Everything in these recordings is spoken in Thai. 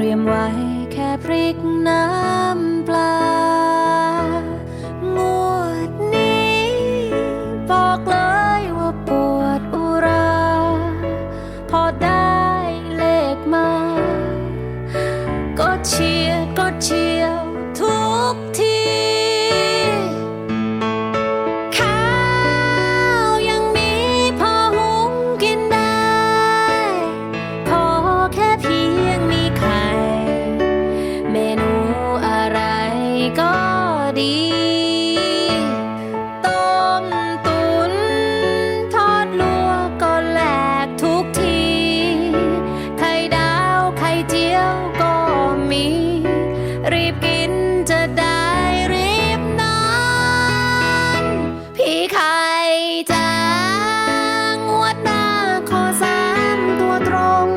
เตรียมไว้แค่พริกน้ำปลางวดนี้บอกเลยว่าปวดอุรา พอได้เลขมา ก็เชียร์ก็เชียร์ ดีต้มตุนทอดลวกก็แหลกทุกที ไข่ดาวไข่เจียวก็มี รีบกินจะได้รีบนอนพี่ไข่จ้างวดหน้าขอสามตัวตรง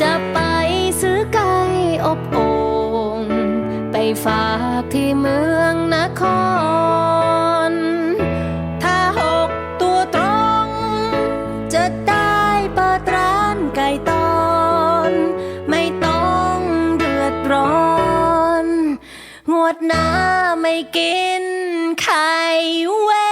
จะไปซื้อไก่อบอ ฝากที่เมืองนคร ถ้าหกตัวตรง จะได้เปิดร้านไก่ตอน ไม่ต้องเดือดร้อน งวดหน้าไม่กินไข่เว้